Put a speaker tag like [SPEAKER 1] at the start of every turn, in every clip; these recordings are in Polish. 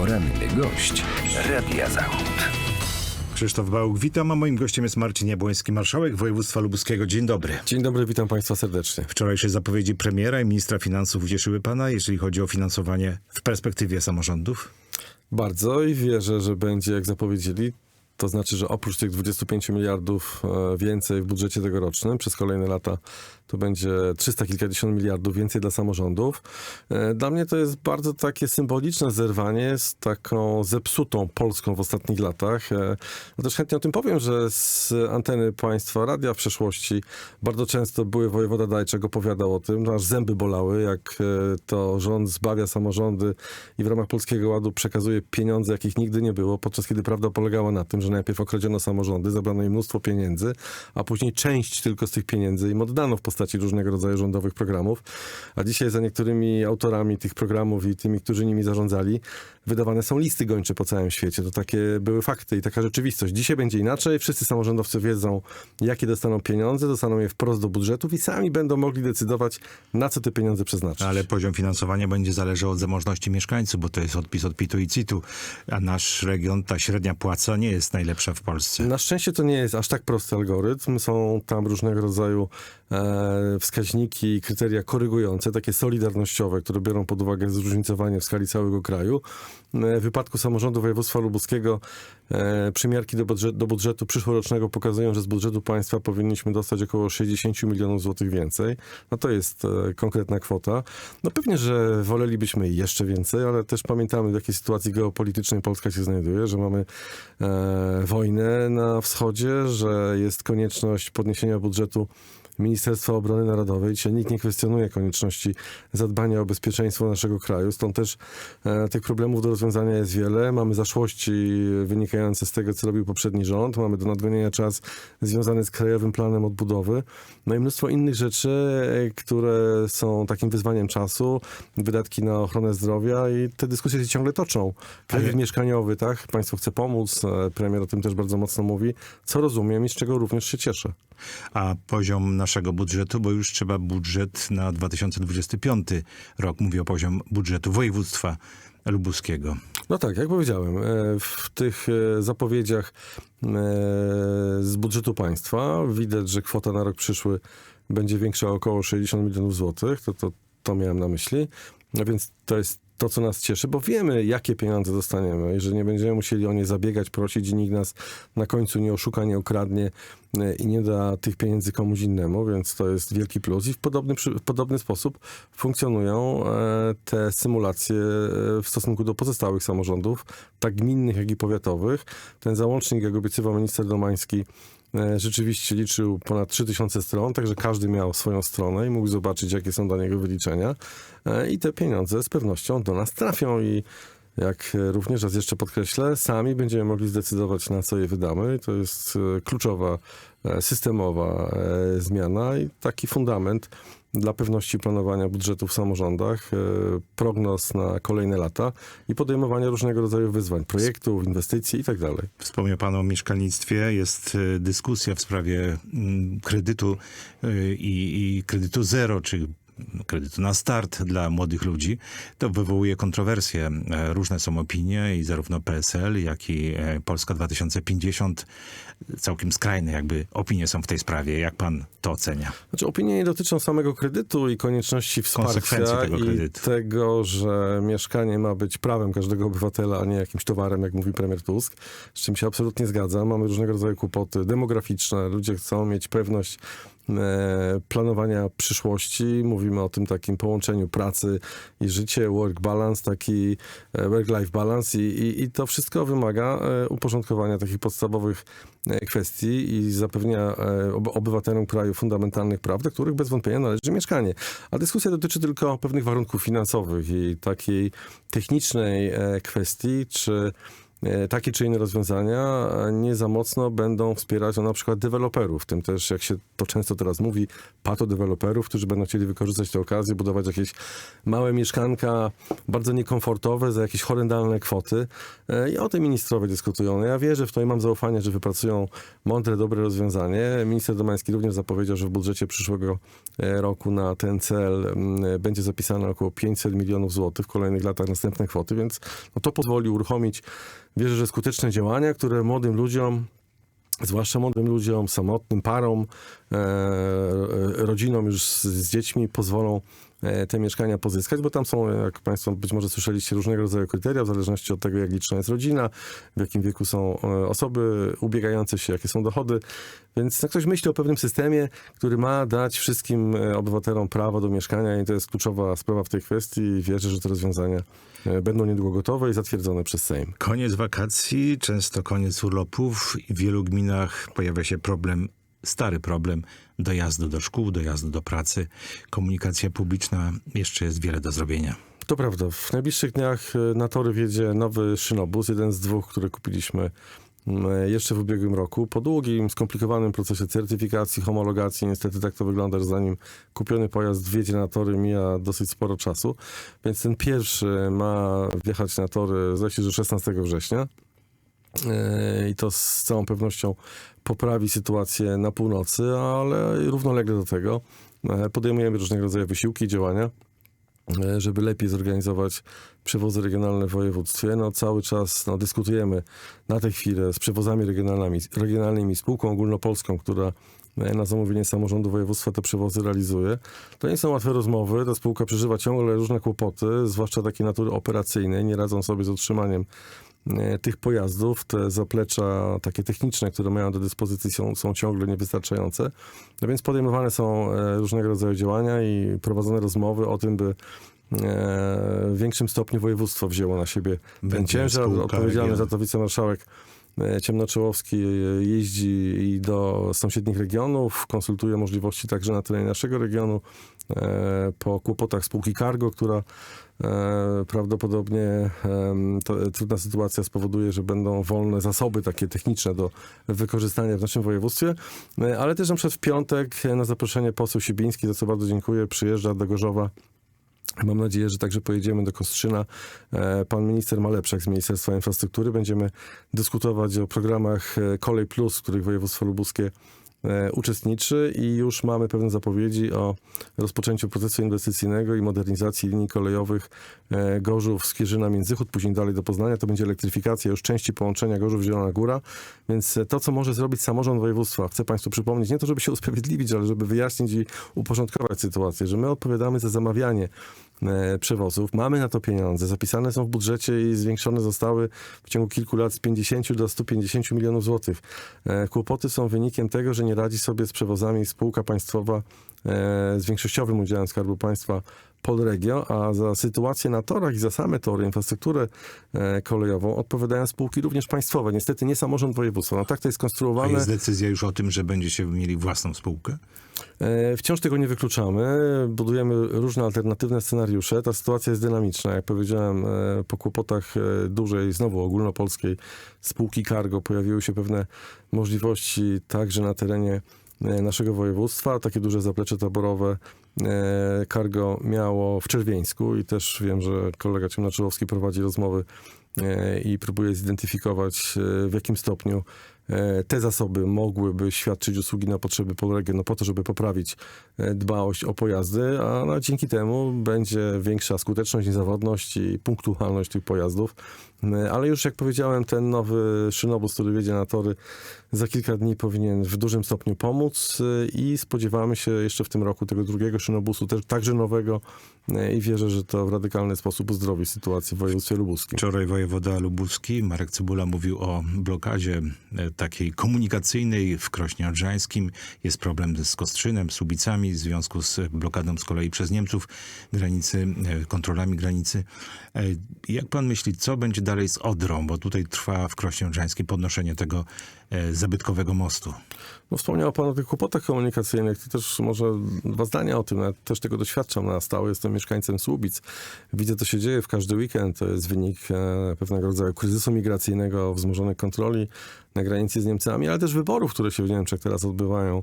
[SPEAKER 1] Poranny gość Radia Zachód.
[SPEAKER 2] Krzysztof Bałuk, witam, a moim gościem jest Marcin Jabłoński, marszałek województwa lubuskiego. Dzień dobry.
[SPEAKER 3] Dzień dobry, witam Państwa serdecznie.
[SPEAKER 2] Wczorajsze zapowiedzi premiera i ministra finansów ucieszyły pana, jeżeli chodzi o finansowanie w perspektywie samorządów?
[SPEAKER 3] Bardzo i wierzę, że będzie jak zapowiedzieli. To znaczy, że oprócz tych 25 miliardów e, więcej w budżecie tegorocznym przez kolejne lata, to będzie 300 kilkadziesiąt miliardów więcej dla samorządów. E, Dla mnie to jest bardzo takie symboliczne zerwanie z taką zepsutą Polską w ostatnich latach. E, No też chętnie o tym powiem, że z anteny państwa radia w przeszłości bardzo często były wojewoda Dajczek opowiadał o tym, że aż zęby bolały, jak e, to rząd zbawia samorządy i w ramach Polskiego Ładu przekazuje pieniądze, jakich nigdy nie było, podczas kiedy prawda polegała na tym, że najpierw okradziono samorządy, zabrano im mnóstwo pieniędzy, a później część tylko z tych pieniędzy im oddano w postaci różnego rodzaju rządowych programów. A dzisiaj za niektórymi autorami tych programów i tymi, którzy nimi zarządzali, wydawane są listy gończe po całym świecie. To takie były fakty i taka rzeczywistość. Dzisiaj będzie inaczej. Wszyscy samorządowcy wiedzą, jakie dostaną pieniądze, dostaną je wprost do budżetów i sami będą mogli decydować, na co te pieniądze przeznaczyć.
[SPEAKER 2] Ale poziom finansowania będzie zależał od zamożności mieszkańców, bo to jest odpis od PIT-u i CIT-u, a nasz region, ta średnia płaca nie jest najlepsza w Polsce.
[SPEAKER 3] Na szczęście to nie jest aż tak prosty algorytm. Są tam różnego rodzaju e, wskaźniki i kryteria korygujące, takie solidarnościowe, które biorą pod uwagę zróżnicowanie w skali całego kraju. E, w wypadku samorządu województwa lubuskiego e, przymiarki do, budżet, do budżetu przyszłorocznego pokazują, że z budżetu państwa powinniśmy dostać około 60 milionów złotych więcej. No to jest e, konkretna kwota. No pewnie, że wolelibyśmy jeszcze więcej, ale też pamiętamy, w jakiej sytuacji geopolitycznej Polska się znajduje, że mamy e, wojnę na wschodzie, że jest konieczność podniesienia budżetu Ministerstwa Obrony Narodowej. Dzisiaj nikt nie kwestionuje konieczności zadbania o bezpieczeństwo naszego kraju. Stąd też e, tych problemów do rozwiązania jest wiele. Mamy zaszłości wynikające z tego, co robił poprzedni rząd. Mamy do nadgonienia czas związany z Krajowym Planem Odbudowy. No i mnóstwo innych rzeczy, e, które są takim wyzwaniem czasu. Wydatki na ochronę zdrowia i te dyskusje się ciągle toczą. Kredyt
[SPEAKER 2] Ale-
[SPEAKER 3] mieszkaniowy, tak? Państwo chce pomóc. e, Premier o tym też bardzo mocno mówi. Co rozumiem i z czego również się cieszę.
[SPEAKER 2] A poziom naszego budżetu, bo już trzeba budżet na 2025 rok, mówię o poziom budżetu województwa lubuskiego.
[SPEAKER 3] No tak, jak powiedziałem, e, w tych e, zapowiedziach e, z budżetu państwa widać, że kwota na rok przyszły będzie większa o około 60 milionów złotych. To, to, to miałem na myśli. No więc to jest to, co nas cieszy, bo wiemy, jakie pieniądze dostaniemy. Jeżeli nie będziemy musieli o nie zabiegać, prosić i nikt nas na końcu nie oszuka, nie okradnie e, i nie da tych pieniędzy komuś innemu, więc to jest wielki plus. I w podobny, w podobny sposób funkcjonują e, te symulacje e, w stosunku do pozostałych samorządów, tak gminnych, jak i powiatowych. Ten załącznik, jak obiecywał minister Domański, rzeczywiście liczył ponad 3000 stron, także każdy miał swoją stronę i mógł zobaczyć, jakie są dla niego wyliczenia. E, I te pieniądze z pewnością do nas trafią i jak e, również raz jeszcze podkreślę, sami będziemy mogli zdecydować, na co je wydamy. To jest e, kluczowa, e, systemowa e, zmiana i taki fundament dla pewności planowania budżetu w samorządach, e, prognoz na kolejne lata i podejmowania różnego rodzaju wyzwań, projektów, inwestycji itd.
[SPEAKER 2] Wspomniał Pan o mieszkalnictwie. Jest y, dyskusja w sprawie mm, kredytu y, i, i kredytu zero, czy kredytu na start dla młodych ludzi. To wywołuje kontrowersje. E, Różne są opinie i zarówno PSL, jak i e, Polska 2050 całkiem skrajne jakby opinie są w tej sprawie. Jak pan to ocenia?
[SPEAKER 3] Znaczy, opinie nie dotyczą samego kredytu i konieczności wsparcia
[SPEAKER 2] tego
[SPEAKER 3] i
[SPEAKER 2] kredytu.
[SPEAKER 3] tego, że mieszkanie ma być prawem każdego obywatela, a nie jakimś towarem, jak mówi premier Tusk, z czym się absolutnie zgadzam. Mamy różnego rodzaju kłopoty demograficzne. Ludzie chcą mieć pewność planowania przyszłości. Mówimy o tym takim połączeniu pracy i życie, work balance, taki e, work-life balance i, i, i to wszystko wymaga e, uporządkowania takich podstawowych e, kwestii i zapewnia e, ob- obywatelom kraju fundamentalnych praw, do których bez wątpienia należy mieszkanie. A dyskusja dotyczy tylko pewnych warunków finansowych i takiej technicznej e, kwestii, czy e, takie czy inne rozwiązania e, nie za mocno będą wspierać no, na przykład deweloperów, w tym też, jak się to często teraz mówi, patodeweloperów, którzy będą chcieli wykorzystać tę okazję, budować jakieś małe mieszkanka, bardzo niekomfortowe, za jakieś horrendalne kwoty. E, I o tym ministrowie dyskutują. No Ja wierzę w to i mam zaufanie, że wypracują mądre, dobre rozwiązanie. Minister Domański również zapowiedział, że w budżecie przyszłego e, roku na ten cel będzie zapisane około 500 milionów złotych, w kolejnych latach następne kwoty, więc no, to pozwoli uruchomić, wierzę, że skuteczne działania, które młodym ludziom zwłaszcza młodym ludziom, samotnym parom, e, e, rodzinom już z, z dziećmi pozwolą te mieszkania pozyskać, bo tam są, jak Państwo być może słyszeliście, różnego rodzaju kryteria, w zależności od tego, jak liczna jest rodzina, w jakim wieku są e, osoby ubiegające się, jakie są dochody. Więc jak ktoś myśli o pewnym systemie, który ma dać wszystkim e, obywatelom prawo do mieszkania i to jest kluczowa sprawa w tej kwestii wierzę, że te rozwiązania e, będą niedługo gotowe i zatwierdzone przez Sejm.
[SPEAKER 2] Koniec wakacji, często koniec urlopów w wielu gminach pojawia się problem, stary problem dojazdu do szkół, dojazdu do pracy. Komunikacja publiczna jeszcze jest wiele do zrobienia.
[SPEAKER 3] To prawda. W najbliższych dniach e, na tory wjedzie nowy szynobus, jeden z dwóch, które kupiliśmy mm, jeszcze w ubiegłym roku. Po długim, skomplikowanym procesie certyfikacji, homologacji, niestety tak to wygląda, że zanim kupiony pojazd wjedzie na tory, mija dosyć sporo czasu. Więc ten pierwszy ma wjechać na tory, zdaje się, że 16 września. E, I to z całą pewnością poprawi sytuację na północy, ale równolegle do tego e, podejmujemy różnego rodzaju wysiłki i działania e, żeby lepiej zorganizować przewozy regionalne w województwie. No, cały czas no, dyskutujemy na tę chwilę z przewozami regionalnymi, regionalnymi spółką ogólnopolską, która na zamówienie samorządu województwa te przewozy realizuje. To nie są łatwe rozmowy, ta spółka przeżywa ciągle różne kłopoty, zwłaszcza takiej natury operacyjnej, nie radzą sobie z utrzymaniem tych pojazdów, te zaplecza takie techniczne, które mają do dyspozycji są, są ciągle niewystarczające. No więc podejmowane są e, różnego rodzaju działania i prowadzone rozmowy o tym, by e, w większym stopniu województwo wzięło na siebie ten
[SPEAKER 2] Będzie
[SPEAKER 3] ciężar. Odpowiedzialny za to wicemarszałek e, Ciemnoczołowski e, jeździ i do sąsiednich regionów, konsultuje możliwości także na terenie naszego regionu. E, Po kłopotach spółki Cargo, która e, prawdopodobnie to, trudna sytuacja spowoduje, że będą wolne zasoby takie techniczne do wykorzystania w naszym województwie, E, ale też na przykład w piątek e, na zaproszenie poseł Sibiński, za co bardzo dziękuję, przyjeżdża do Gorzowa Mam nadzieję, że także pojedziemy do Kostrzyna. E, Pan minister Malepszak z Ministerstwa Infrastruktury. Będziemy dyskutować o programach e, Kolej Plus, w których województwo lubuskie e, uczestniczy i już mamy pewne zapowiedzi o rozpoczęciu procesu inwestycyjnego i modernizacji linii kolejowych Gorzów, Skierzyna, Międzychód, później dalej do Poznania. To będzie elektryfikacja już części połączenia Gorzów-Zielona Góra, więc to, co może zrobić samorząd województwa, chcę Państwu przypomnieć, nie to, żeby się usprawiedliwić, ale żeby wyjaśnić i uporządkować sytuację, że my odpowiadamy za zamawianie przewozów. Mamy na to pieniądze, zapisane są w budżecie i zwiększone zostały w ciągu kilku lat z 50 do 150 milionów złotych. E, Kłopoty są wynikiem tego, że nie radzi sobie z przewozami spółka państwowa e, z większościowym udziałem Skarbu Państwa Polregio, a za sytuację na torach i za same tory, infrastrukturę e, kolejową odpowiadają spółki również państwowe. Niestety nie samorząd województwa. No tak to jest
[SPEAKER 2] A
[SPEAKER 3] skonstruowane.
[SPEAKER 2] jest decyzja już o tym, że będziecie mieli własną spółkę?
[SPEAKER 3] E, Wciąż tego nie wykluczamy. Budujemy różne alternatywne scenariusze. Ta sytuacja jest dynamiczna. Jak powiedziałem, e, po kłopotach dużej, znowu ogólnopolskiej spółki Cargo pojawiły się pewne możliwości także na terenie naszego województwa. Takie duże zaplecze taborowe Cargo miało w Czerwieńsku i też wiem, że kolega Ciemnoczulowski prowadzi rozmowy e, i próbuje zidentyfikować e, w jakim stopniu e, te zasoby mogłyby świadczyć usługi na potrzeby Polregio, no po to, żeby poprawić e, dbałość o pojazdy, a no, dzięki temu będzie większa skuteczność, niezawodność i punktualność tych pojazdów. E, Ale już jak powiedziałem, ten nowy szynobus, który wjedzie na tory za kilka dni powinien w dużym stopniu pomóc e, i spodziewamy się jeszcze w tym roku tego drugiego szynobusu, też, także nowego e, i wierzę, że to w radykalny sposób uzdrowi sytuację w województwie lubuskim.
[SPEAKER 2] Wczoraj wojewoda lubuski Marek Cybula mówił o blokadzie e, takiej komunikacyjnej w Krośnie Odrzańskim. Jest problem z Kostrzynem, z Subicami w związku z blokadą z kolei przez Niemców granicy, e, kontrolami granicy. E, Jak pan myśli, co będzie dalej z Odrą? Bo tutaj trwa w Krośnie Odrzańskiej podnoszenie tego zabytkowego mostu.
[SPEAKER 3] No, wspomniał Pan o tych kłopotach komunikacyjnych. To też może dwa zdania o tym. Ja też tego doświadczam na stałe. Jestem mieszkańcem Słubic. Widzę, co się dzieje w każdy weekend. To jest wynik e, pewnego rodzaju kryzysu migracyjnego, wzmożonej kontroli na granicy z Niemcami, ale też wyborów, które się w Niemczech teraz odbywają.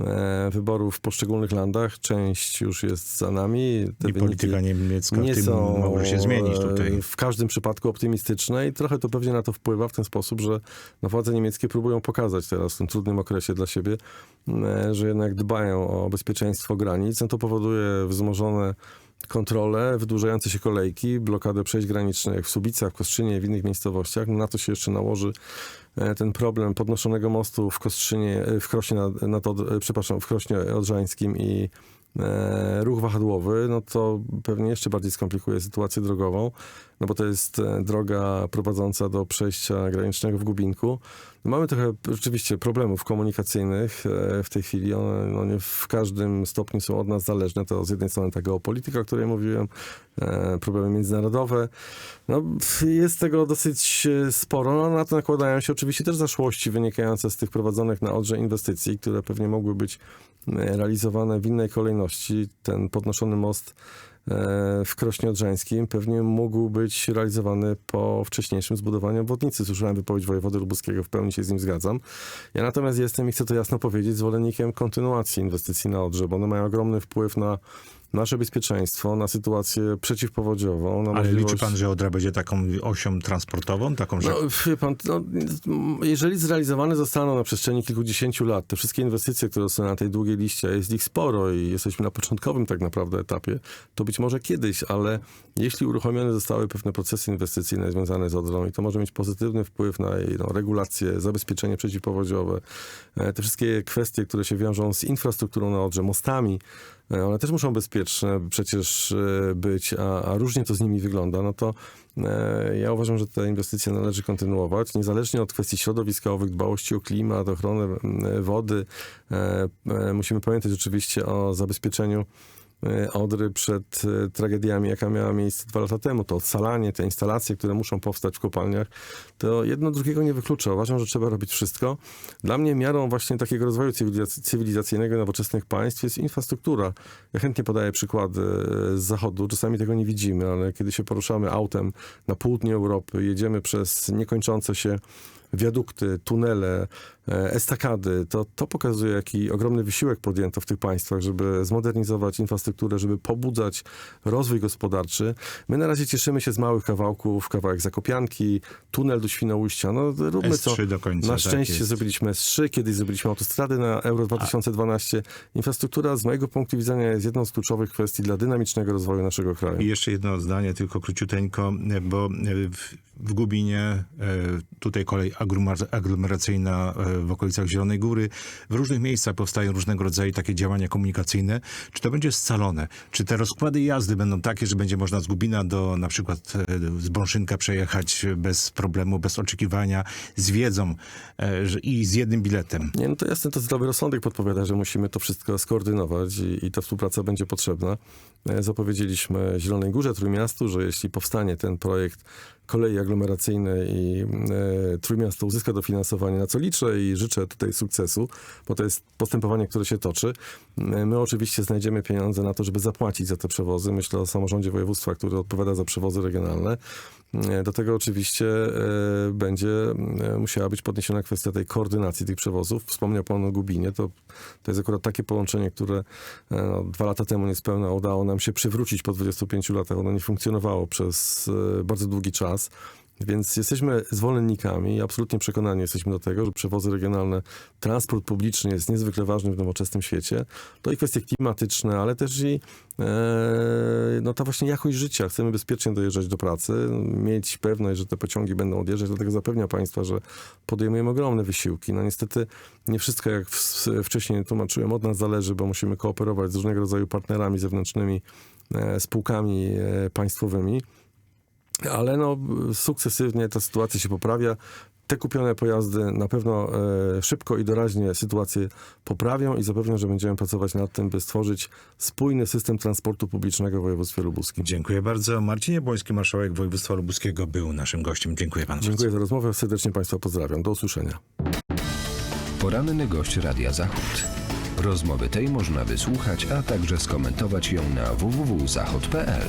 [SPEAKER 3] E, wyborów w poszczególnych landach. Część już jest za nami. Te
[SPEAKER 2] I polityka niemiecka
[SPEAKER 3] nie
[SPEAKER 2] w tym
[SPEAKER 3] są
[SPEAKER 2] może się zmienić tutaj.
[SPEAKER 3] e, w każdym przypadku optymistyczne i trochę to pewnie na to wpływa w ten sposób, że no, władze niemieckie próbują pokazać teraz w tym trudnym okresie dla siebie, e, że jednak dbają o bezpieczeństwo granic. No, to powoduje wzmożone kontrole, wydłużające się kolejki, blokadę przejść granicznych w Subicach, w Kostrzynie w innych miejscowościach. Na to się jeszcze nałoży e, ten problem podnoszonego mostu w Kostrzynie, e, w Krośnie, nad, nad, e, przepraszam, w Krośnie Odrzańskim i ruch wahadłowy, no to pewnie jeszcze bardziej skomplikuje sytuację drogową, no bo to jest e, droga prowadząca do przejścia granicznego w Gubinku. No mamy trochę rzeczywiście problemów komunikacyjnych e, w tej chwili. One no nie w każdym stopniu są od nas zależne. To z jednej strony ta geopolityka, o której mówiłem, e, problemy międzynarodowe. No, jest tego dosyć sporo. No, na to nakładają się oczywiście też zaszłości wynikające z tych prowadzonych na Odrze inwestycji, które pewnie mogły być realizowane w innej kolejności. Ten podnoszony most w Krośnie Odrzańskim pewnie mógł być realizowany po wcześniejszym zbudowaniu obwodnicy. Słyszałem wypowiedź wojewody lubuskiego, w pełni się z nim zgadzam. Ja natomiast jestem, i chcę to jasno powiedzieć, zwolennikiem kontynuacji inwestycji na Odrze, bo one mają ogromny wpływ na nasze bezpieczeństwo, na sytuację przeciwpowodziową. Na
[SPEAKER 2] Ale
[SPEAKER 3] możliwość...
[SPEAKER 2] liczy pan, że Odra będzie taką osią transportową, taką, że
[SPEAKER 3] No, wie pan, no, jeżeli zrealizowane zostaną na przestrzeni kilkudziesięciu lat te wszystkie inwestycje, które są na tej długiej liście, jest ich sporo i jesteśmy na początkowym tak naprawdę etapie, to być może kiedyś, ale jeśli uruchomione zostały pewne procesy inwestycyjne związane z Odrą i to może mieć pozytywny wpływ na jej no, regulację, zabezpieczenie przeciwpowodziowe, e, te wszystkie kwestie, które się wiążą z infrastrukturą na Odrze, mostami, one też muszą bezpieczne przecież e, być, a, a różnie to z nimi wygląda, no to e, ja uważam, że te inwestycje należy kontynuować, niezależnie od kwestii środowiskowych, dbałości o klimat, ochronę m, wody. E, e, Musimy pamiętać oczywiście o zabezpieczeniu e, Odry przed e, tragediami, jaka miała miejsce dwa lata temu. To odsalanie, te instalacje, które muszą powstać w kopalniach, to jedno drugiego nie wyklucza. Uważam, że trzeba robić wszystko. Dla mnie miarą właśnie takiego rozwoju cywilizac- cywilizacyjnego nowoczesnych państw jest infrastruktura. Ja chętnie podaję przykłady e, z zachodu. Czasami tego nie widzimy, ale kiedy się poruszamy autem na południe Europy, jedziemy przez niekończące się wiadukty, tunele, e, estakady, to, to pokazuje, jaki ogromny wysiłek podjęto w tych państwach, żeby zmodernizować infrastrukturę, żeby pobudzać rozwój gospodarczy. My na razie cieszymy się z małych kawałków, kawałek Zakopianki, tunel do Świnoujścia. No róbmy co.
[SPEAKER 2] S3 do końca.
[SPEAKER 3] Na
[SPEAKER 2] tak
[SPEAKER 3] szczęście
[SPEAKER 2] jest.
[SPEAKER 3] zrobiliśmy S3, kiedyś zrobiliśmy autostrady na Euro 2012. Infrastruktura z mojego punktu widzenia jest jedną z kluczowych kwestii dla dynamicznego rozwoju naszego kraju.
[SPEAKER 2] I jeszcze jedno zdanie, tylko króciuteńko, e, bo e, w, w Gubinie, e, tutaj kolej aglomer- aglomeracyjna e, w okolicach Zielonej Góry, w różnych miejscach powstają różnego rodzaju takie działania komunikacyjne. Czy to będzie scalone? Czy te rozkłady jazdy będą takie, że będzie można z Gubina do na przykład e, z Brąszynka przejechać bez problemu, bez oczekiwania, z wiedzą e, i z jednym biletem?
[SPEAKER 3] Nie, no to jasne, to zdrowy rozsądek podpowiada, że musimy to wszystko skoordynować i, i ta współpraca będzie potrzebna. E, Zapowiedzieliśmy Zielonej Górze, Trójmiastu, że jeśli powstanie ten projekt kolei aglomeracyjnej i e, Trójmiasto uzyska dofinansowanie, na co liczę i życzę tutaj sukcesu, bo to jest postępowanie, które się toczy. E, My oczywiście znajdziemy pieniądze na to, żeby zapłacić za te przewozy. Myślę o samorządzie województwa, który odpowiada za przewozy regionalne. E, Do tego oczywiście e, będzie musiała być podniesiona kwestia tej koordynacji tych przewozów. Wspomniał pan o Gubinie. To, to jest akurat takie połączenie, które no, dwa lata temu niespełna udało nam się przywrócić po 25 latach. Ono nie funkcjonowało przez bardzo długi czas. Więc jesteśmy zwolennikami i absolutnie przekonani jesteśmy do tego, że przewozy regionalne, transport publiczny jest niezwykle ważny w nowoczesnym świecie. To i kwestie klimatyczne, ale też i e, no ta właśnie jakość życia. Chcemy bezpiecznie dojeżdżać do pracy, mieć pewność, że te pociągi będą odjeżdżać, dlatego zapewniam Państwa, że podejmujemy ogromne wysiłki. No niestety nie wszystko, jak w, wcześniej tłumaczyłem, od nas zależy, bo musimy kooperować z różnego rodzaju partnerami zewnętrznymi, e, spółkami e, państwowymi. Ale no, sukcesywnie ta sytuacja się poprawia. te kupione pojazdy na pewno e, szybko i doraźnie sytuację poprawią i zapewnią, że będziemy pracować nad tym, by stworzyć spójny system transportu publicznego w województwie lubuskim.
[SPEAKER 2] Dziękuję bardzo. Marcin Jabłoński, marszałek województwa lubuskiego, był naszym gościem. Dziękuję panu
[SPEAKER 3] Dziękuję za rozmowę, serdecznie Państwa pozdrawiam. Do usłyszenia.
[SPEAKER 1] Poranny gość Radia Zachód. Rozmowy tej można wysłuchać, a także skomentować ją na www.zachod.pl.